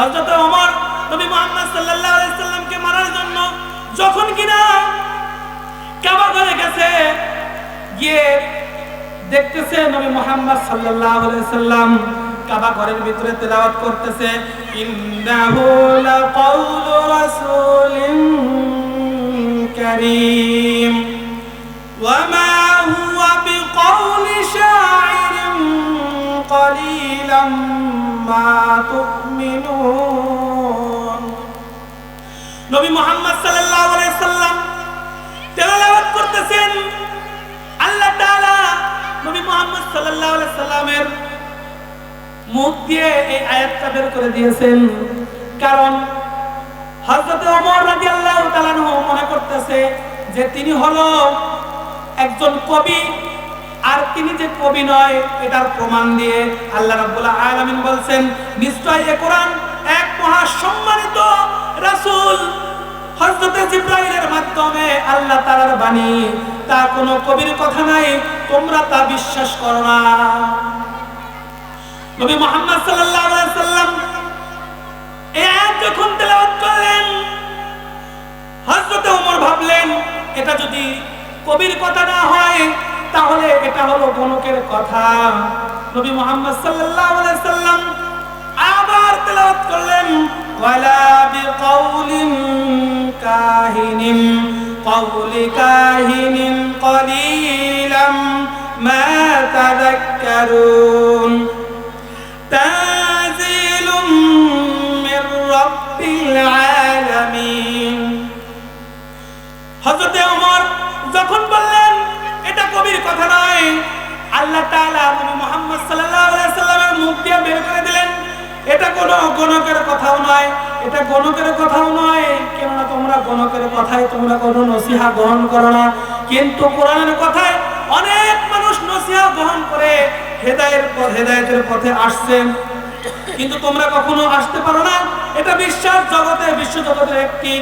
হযরত ওমর নবী মুহাম্মদ সাল্লাল্লাহু আলাইহি সাল্লামকে মারার জন্য যখন কিনা কাবা ঘরে গেছে গিয়ে দেখতেছে নবী মুহাম্মদ সাল্লাল্লাহু আলাইহি সাল্লাম কাবা ঘরের ভিতরে তেলাওয়াত করতেছে ইন্নাহু লাকাউলু রাসূলিন কারীম وما هو بقول شاعر قليلا ما تؤمنون নবী মুহাম্মদ সাল্লাল্লাহু করতেছেন। আল্লাহ তাআলা নবী মুহাম্মদ সাল্লাল্লাহু আলাইহি মুখ দিয়ে এই আয়াতটা বের করে দিয়েছেন। কারণ হযরত ওমর রাদিয়াল্লাহু তাআলা মনে করতেছে যে তিনি হলো একজন কবি আর তিনি যে কবি নয়, এটার প্রমাণ দিয়ে আল্লাহ রাব্বুল আলামিন বলছেন নিশ্চয় এ কোরআন এক মহা সম্মানিত রাসূল মাধ্যমে আল্লাহ বাণী, তা কবির কথা নাই, তোমরা তা বিশ্বাস করো না। করলেন ওমর ভাবলেন, এটা যদি কবির কথা না হয় তাহলে এটা হলো গণকের কথা নবী মুহাম্মদ সাল্লাল্লাহু আলাইহি সাল্লাম আবার তেলাওয়াত করলেন ওয়ালা বিকাউলিন কাহিনিন قول كاهن قليلا ما تذكرون تنزيل من رب العالمين হযরতে ওমর যখন বললেন এটা কোনো গণকের কথাও নয়, এটা গণকের কথাও নয়। কেননা তোমরা গণকের কথায় তোমরা কোনো নসিহা গ্রহণ করো না। কিন্তু কোরআনের কথায় অনেক মানুষ নসিহা গ্রহণ করে, হেদায়ের পথ হেদায়েতের পথে আসছেন। কিন্তু তোমরা কখনো আসতে পারো না। এটা বিশ্বাস জগতে, বিশ্ব জগতের একটি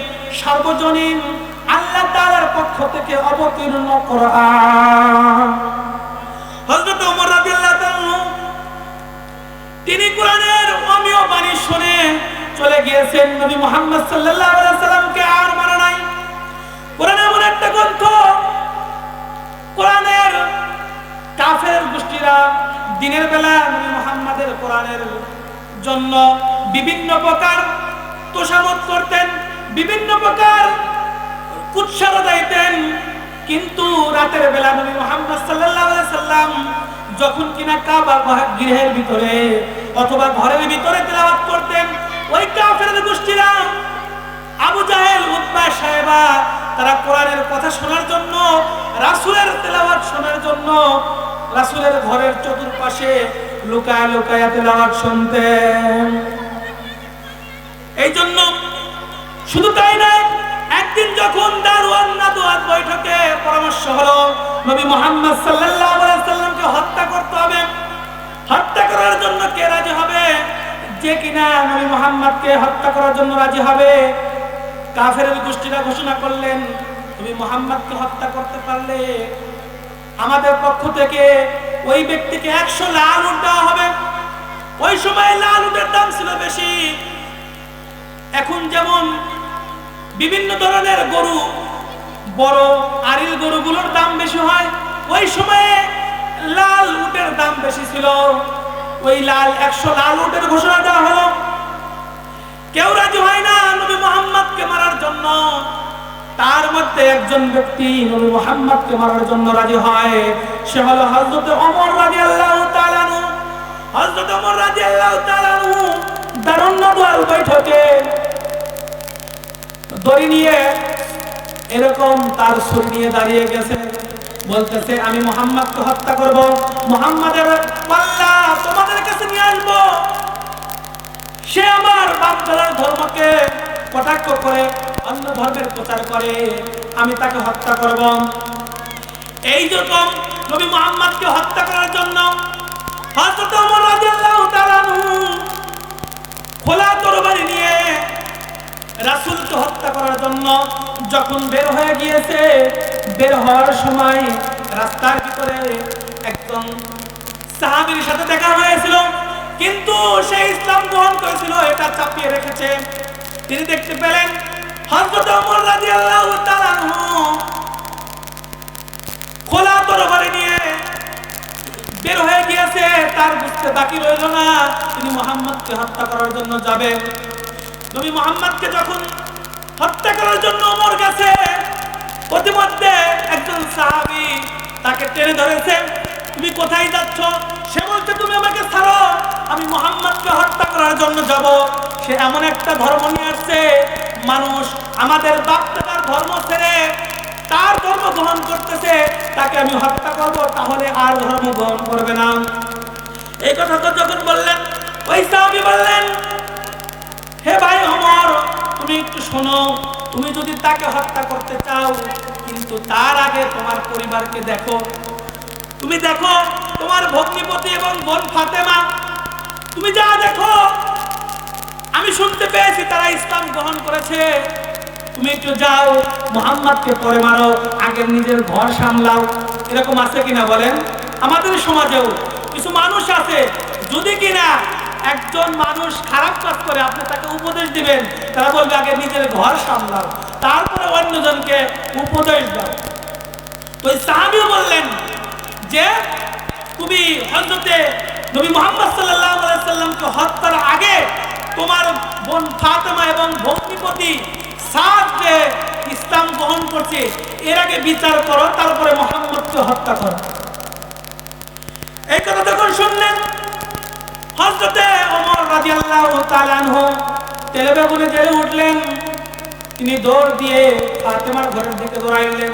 সার্বজনীন, আল্লাহ তাআলার পক্ষ থেকে অবতীর্ণ কোরআন। শুনে চলে গিয়েছেন নবী মুহাম্মদ সাল্লাল্লাহু আলাইহি সাল্লামকে আর মারা নাই। কোরআন এমন একটা গ্রন্থ, কোরআনের কাফের গোষ্ঠীরা দিনের বেলা নবী মুহাম্মাদের কোরআনের জন্য বিভিন্ন প্রকার তোষামত করতেন, বিভিন্ন প্রকার উৎসাহ দিতেন কিন্তু রাতের বেলা নবী মুহাম্মদ সাল্লাল্লাহু আলাইহি সাল্লাম যখন কিনা কাবা গৃহের ভিতরে অথবা ঘরের ভিতরে তেলাওয়াত করতেন, ওই কাফের গোষ্ঠীরা, আবু জাহেল, উতবা সাহেবা, তারা কোরআনের কথা শোনার জন্য, রাসূলের তেলাওয়াত শোনার জন্য রাসূলের ঘরের চতুর্পাশে লুকায় লুকায় তেলাওয়াত শুনতেন। এই জন্য শুধু তাই নয়, একদিন যখন দারওয়ান নাদওয়াত বৈঠকে পরামর্শ হলো, নবী মুহাম্মদ সাল্লাল্লাহু আলাইহি সাল্লামকে হত্যা করতে হবে করার জন্য কে রাজি হবে? যে কিনা নবী মুহাম্মদকে হত্যা করার জন্য রাজি হবে। কাফেরের গোষ্ঠীরা ঘোষণা করলেন নবী মুহাম্মদকে হত্যা করতে পারলে আমাদের পক্ষ থেকে ওই ব্যক্তিকে একশো লাল উট দেওয়া হবে। ওই সময় লাল উটের দাম ছিল বেশি। এখন যেমন বিভিন্ন ধরনের গরু, বড় আরিল গরুগুলোর দাম বেশি হয়, ওই সময়ে লাল উটের দাম বেশি ছিল। ওই লাল একশো লাল উটের ঘোষণা দেওয়া হলো। কেউ রাজি হয় না নবী মোহাম্মদকে মারার জন্য। তার মধ্যে একজন ব্যক্তি নবী মোহাম্মদকে মারার জন্য রাজি হয়। সে হলো হযরত ওমর রাদিয়াল্লাহু তাআলা আনহু। হযরত ওমর রাদিয়াল্লাহু তাআলা আনহু দারুণ দোয়াল বৈঠকে দড়ি নিয়ে এরকম তার সুর নিয়ে দাঁড়িয়ে গেছে। বলতেছে, আমি মোহাম্মদকে হত্যা করব। মোহাম্মদের পাল্লা আসব সে আমার বাপদাদার ধর্মকে কটাক্ষ করে, অন্য ধর্মের প্রচার করে, আমি তাকে হত্যা করব। এই রকম নবী মোহাম্মদকে হত্যা করার জন্য হযরত ওমর রাদিয়াল্লাহু তাআলা আনহু খোলা তরবারি নিয়ে রাসূলকে হত্যা করার জন্য যখন বের হয়ে গিয়েছে, বের হওয়ার সময় রাস্তার ভিতরে একদম সাহাবীর সাথে দেখা হয়েছিল। কিন্তু সে ইসলাম গ্রহণ করেছিল, এটা চাপিয়ে রেখেছে। তিনি দেখতে পেলেন হযরত ওমর রাদিয়াল্লাহু তাআলা খোলা তরবারি নিয়ে বের হয়ে গিয়েছে, তার বুঝতে বাকি রইল না, তিনি মোহাম্মদকে হত্যা করার জন্য যাবেন নবী মোহাম্মদকে যখন হত্যা করার জন্য ওমর গেছে প্রতিমধ্যে একজন সাহাবী তাকে টেনে ধরেছে, তুমি কোথায় যাচ্ছ? তুমি আমাকে ছাড়ো, আমি মোহাম্মদকে হত্যা করার জন্য যাব। সে এমন একটা ধর্ম নিয়ে আসছে, মানুষ আমাদের বাপ দাদার ধর্ম ছেড়ে তার ধর্ম গ্রহণ করতেছে, তাকে আমি হত্যা করব, তাহলে আর ধর্ম গ্রহণ করবে না। এই কথা তো যখন বললেন, ওই সাহাবী বললেন, হে ভাই অমর তুমি একটু শোনো, তুমি যদি তাকে হত্যা করতে চাও, কিন্তু তার আগে তোমার পরিবারকে দেখো। তুমি দেখো তোমার ভগ্নিপতি এবং বোন ফাতেমা। তুমি যা দেখো, আমি শুনতে পেয়েছি তারা ইসলাম গ্রহণ করেছে। তুমি একটু যাও, মোহাম্মদকে পরে মারো, আগে নিজের ঘর সামলাও। এরকম আছে কিনা বলেন? আমাদের সমাজেও কিছু মানুষ আছে, যদি কিনা একজন মানুষ খারাপ কাজ করে, আপনি তাকে উপদেশ দিবেন, তারা বলবে, আগে নিজের ঘর সামলাও। তারপরে অন্যজনকে উপদেশ দাও। তো সাহাবিও বললেন যে তুমি হজরতে নবী মোহাম্মদ আলাইহি সাল্লামকে হত্যার আগে তোমার বোন ফাতেমা এবং ভগ্নিপতি সাদ যে ইসলাম গ্রহণ করছে। এর আগে বিচার করো, তারপরে মোহাম্মদকে হত্যা করো। এই কথা যখন শুনলেন হজরতে রাদিয়াল্লাহু তাআলা আনহু তেলে বেগুনে জেলে উঠলেন। তিনি দৌড় দিয়ে ফাতেমার ঘরের দিকে দৌড়াইলেন।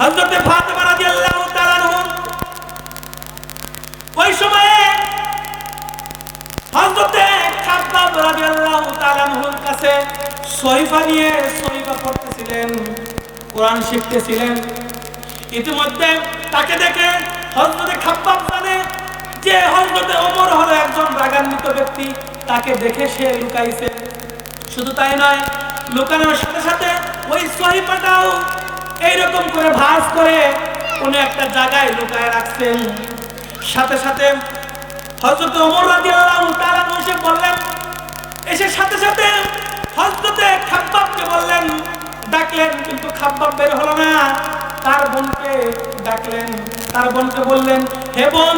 হযরতে ফাতেমা রাদিয়াল্লাহু তাআলা আনহু ওই সময়ে হযরতে খাব্বাব রাদিয়াল্লাহু কাছে সহিফা নিয়ে সহিফা পড়তেছিলেন, কোরআন শিখতেছিলেন। ইতিমধ্যে তাকে দেখে হযরতে জানে যে হযরতে হলো একজন রাগান্বিত ব্যক্তি। তাকে দেখে সে লুকাইছে। শুধু তাই নয়, লুকানোর সাথে সাথে ওই সহিফাটাও এইরকম করে ভাঁজ করে কোনো একটা জায়গায় লুকায় রাখছেন। সাথে সাথে হজরত ওমর রাদিয়াল্লাহু ডাকলেন, তার বোনকে বললেন, হে বোন,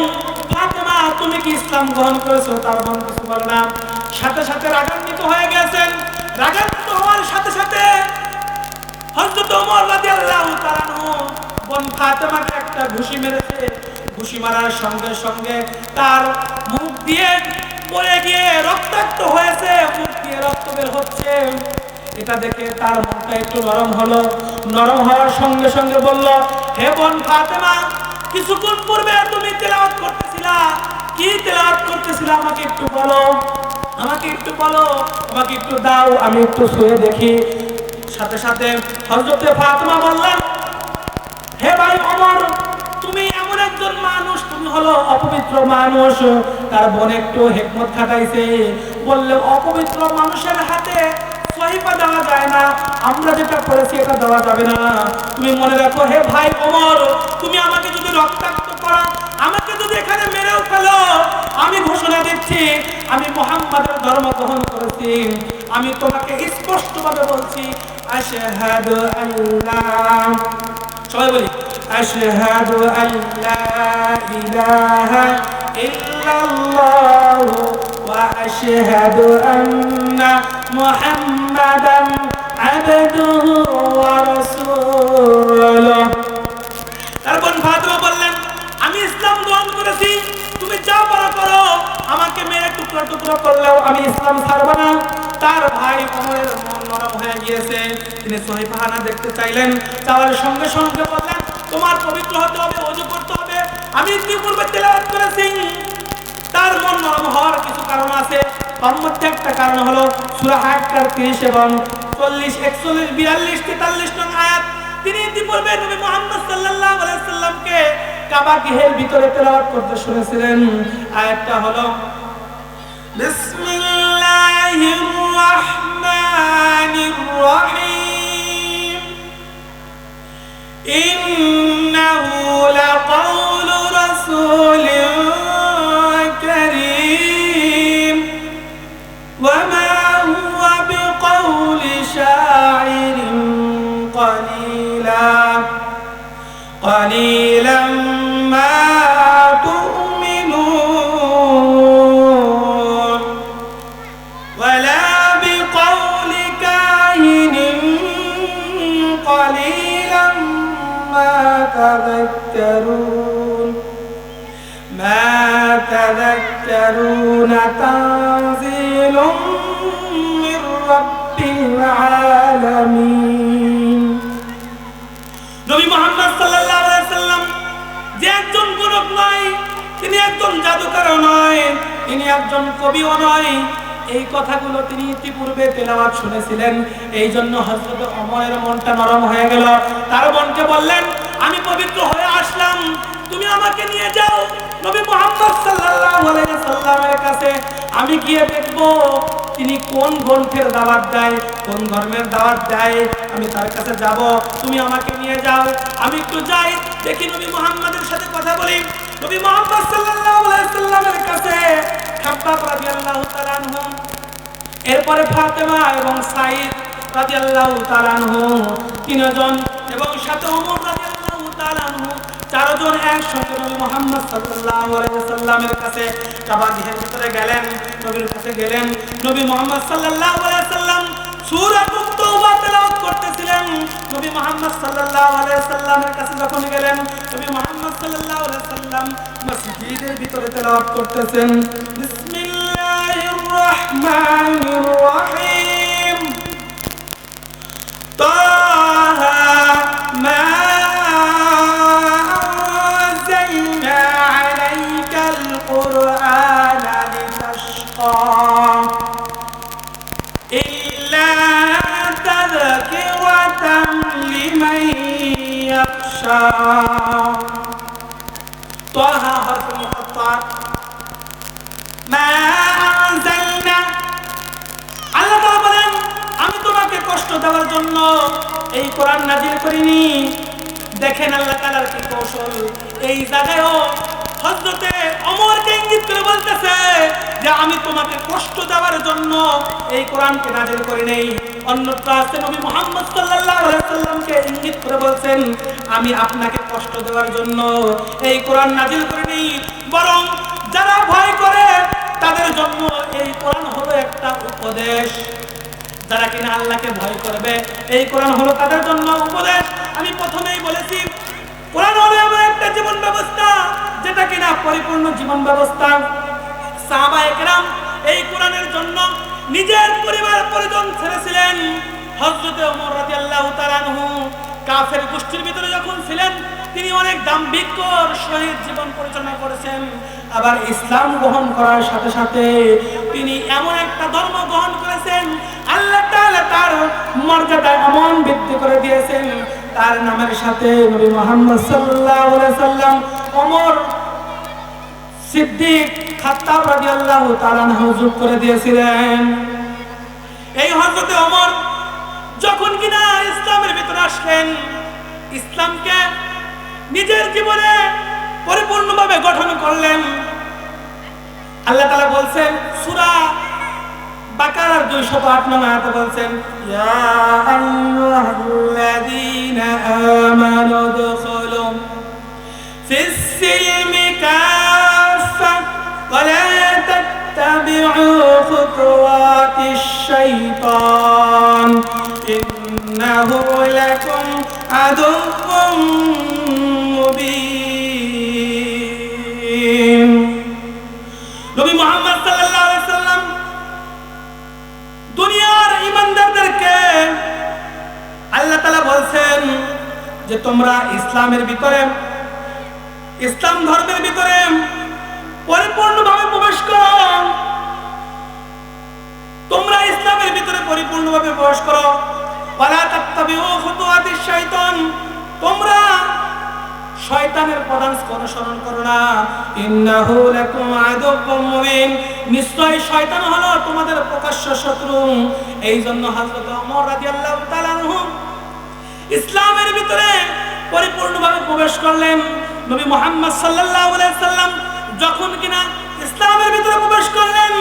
ফাতেমা, তুমি কি ইসলাম গ্রহণ করেছ? তার বোন কিছু বলে না। সাথে সাথে রাগান্বিত হয়ে গেছেন। রাগান্বিত হওয়ার সাথে সাথে হযরত ওমর রাদিয়াল্লাহু তাআলা বোন ফাতেমাকে একটা ঘুষি মেরেছে। ঘুষি মারার সঙ্গে সঙ্গে তার মুখ দিয়ে পড়ে গিয়ে রক্তাক্ত হয়েছে। মুখ দিয়ে রক্ত বের হচ্ছে। এটা দেখে তার মনটা একটু নরম হলো। নরম হওয়ার সঙ্গে সঙ্গে বলল, হে বোন ফাতেমা, কিছুক্ষণ পূর্বে তুমি তেলাওয়াত করতেছিলা। কি তেলাওয়াত করতেছিলা আমাকে একটু বলো। আমাকে একটু বলো, আমাকে একটু দাও, আমি একটু শুয়ে দেখি। সাথে সাথে হযরতে ফাতেমা বললেন, হে ভাই ওমর, তুমি এমন একজন মানুষ, তুমি হলো অপবিত্র মানুষ। তার বোন একটু হেকমত খাটাইছে। বললে, অপবিত্র মানুষের হাতে সহিফা দেওয়া যায় না, আমরা যেটা করেছি এটা দেওয়া যাবে না। তুমি মনে রাখো, হে ভাই ওমর, তুমি আমাকে যদি রক্তাক্ত করো, আমাকে যদি এখানে মেরেও ফেলো, আমি ঘোষণা দিচ্ছি, আমি মোহাম্মদের ধর্ম গ্রহণ করেছি। আমি তোমাকে স্পষ্টভাবে বলছি আল্লাহ সবাই বলি, আশহাদু আল্লা ইলাহা ইল্লাল্লাহ ওয়া আশহাদু আন্না আবদুহু ওয়া রাসূলুহু তারপর ফাতেমা বললেন, আমি ইসলাম গ্রহণ করেছি, তুমি যা পারো করো, আমাকে মেরে টুকরা টুকরা করলেও আমি ইসলাম ছাড়ব না। তার ভাই অমরের মন নরম হয়ে গিয়েছে। তিনি সহিফাহানা দেখতে চাইলেন। যাওয়ার সঙ্গে সঙ্গে বললেন, তোমার পবিত্র হতে হবে, অজু করতে হবে, আমি ইতিপূর্বে তেলাওয়াত করেছি। তার মন নরম হওয়ার কিছু কারণ আছে। তার মধ্যে একটা কারণ হলো সূরা হাক্কার 30 এবং 40 41 42 43 নং আয়াত। তিনি ইতিপূর্বে নবী মুহাম্মদ সাল্লাল্লাহু আলাইহি সাল্লামকে কাবা গৃহের ভিতরে তেলাওয়াত করতে শুনেছিলেন। আয়াতটা হলো, বিসমিল্লাহির রাহমানির রহিম। ইন্নাহু تذكرون ما تذكرون تنزيل من رب العالمين নবী মোহাম্মদ সাল্লাল্লাহু আলাইহি সাল্লাম যে একজন গুরুক নয় তিনি একজন জাদুকরও নয় তিনি একজন কবিও নয় এই কথাগুলো তিনি ইতিপূর্বে তেলাওয়াত শুনেছিলেন এই জন্য হযরত ওমরের মনটা নরম হয়ে গেল তার বোনকে বললেন আমি পবিত্র হয়ে আসলাম। তুমি আমাকে নিয়ে যাও। নবী মোহাম্মদ সাল্লাল্লাহু আলাইহি সাল্লামের কাছে আমি গিয়ে দেখব তিনি কোন গ্রন্থের দাওয়াত দেয়, কোন ধর্মের দাওয়াত দেয়। আমি তার কাছে যাব, তুমি আমাকে নিয়ে যাও। আমি একটু যাই, দেখি নবী মুহাম্মাদের সাথে কথা বলি। নবী মুহাম্মদ সাল্লাল্লাহু আলাইহি সাল্লামের কাছে খাব্বাব রাদিয়াল্লাহু তাআলা আনহু, এরপরে ফাতেমা এবং সাইদ রাদিয়াল্লাহু তাআলা আনহু, তিনজন এবং সাথে ওমর চারজন একসঙ্গে নবী মুহাম্মদ সাল্লাল্লাহু আলাইহি সাল্লামের কাছে কাবা গৃহের ভিতরে গেলেন, নবীর কাছে গেলেন। নবী মুহাম্মদ সাল্লাল্লাহু আলাইহি সাল্লাম সূরা তাওবা তেলাওয়াত করতেছিলেন। নবী মুহাম্মদ সাল্লাল্লাহু আলাইহি সাল্লামের কাছে যখন গেলেন, নবী মুহাম্মদ সাল্লাল্লাহু আলাইহি সাল্লাম মসজিদের ভিতরে তেলাওয়াত করতেছেন। বিসমিল্লাহির রহমানির রহিম। يخشى طه حرف مقطع ما أنزلنا আল্লাহ তাআলা বলেন আমি তোমাকে কষ্ট দেওয়ার জন্য এই কোরআন নাজিল করিনি দেখেন আল্লাহ তাআলার কি কৌশল এই জায়গায়ও হযরতে ওমরকে ইঙ্গিত করে বলতেছে যে আমি তোমাকে কষ্ট দেওয়ার জন্য এই কোরআনকে নাজিল করি নেই আছে ইঙ্গিত করে বলছেন, আমি আপনাকে কষ্ট দেওয়ার জন্য এই কোরআন নাজিল করিনি, বরং যারা ভয় করে তাদের জন্য এই কোরআন হলো একটা উপদেশ। যারা কিনা আল্লাহকে ভয় করবে, এই কোরআন হলো তাদের জন্য উপদেশ। আমি প্রথমেই বলেছি, কোরআন হলো এমন একটা জীবন ব্যবস্থা, যেটা কিনা পরিপূর্ণ জীবন ব্যবস্থা। সাহাবা একরাম এই কোরআনের জন্য নিজের পরিবার পরিজন ছেড়েছিলেন। হযরতে ওমর রাদিয়াল্লাহু তাআলা আনহু কাফের গোষ্ঠীর ভিতরে যখন ছিলেন, তিনি অনেক দাম্ভিকর সহিত জীবন পরিচালনা করেছেন। আবার ইসলাম গ্রহণ করার সাথে সাথে তিনি এমন একটা ধর্ম গ্রহণ করেছেন, আল্লাহ তাআলা তার মর্যাদা এমন বৃদ্ধি করে দিয়েছেন। তার নামের সাথে নবী মুহাম্মদ সাল্লাল্লাহু আলাইহি সাল্লাম ওমর সিদ্দিক খাত্তাব রাদিয়াল্লাহু তাআলা যোগ করে দিয়েছিলেন। এই হযরতে ওমর যখন কিনা ইসলামের ভিতরে আসলেন, ইসলামকে নিজের জীবনে পরিপূর্ণভাবে গঠন করলেন। আল্লাহ তাআলা বলছেন, সূরা বাকারার 208 নং আয়াতে বলছেন, ইয়া আমানু ফিস সিলমি কাফা ولا تتبعوا خطوات الشيطان إنه لكم عدو مبين নবী মোহাম্মদ সাল্লাল্লাহু আলাইহি সাল্লাম দুনিয়ার ইমানদারদেরকে আল্লাহ তাআলা বলছেন যে তোমরা ইসলামের ভিতরে ইসলাম ধর্মের ইসলামের ভিতরে পরিপূর্ণভাবে প্রবেশ করো। তোমরা নিশ্চয় শয়তান শত্রু। এই জন্য ইসলামের ভিতরে পরিপূর্ণভাবে প্রবেশ করলেন। নবী মুহাম্মদ সাল্লাম যখন কিনা ইসলামের ভিতরে প্রবেশ করলেন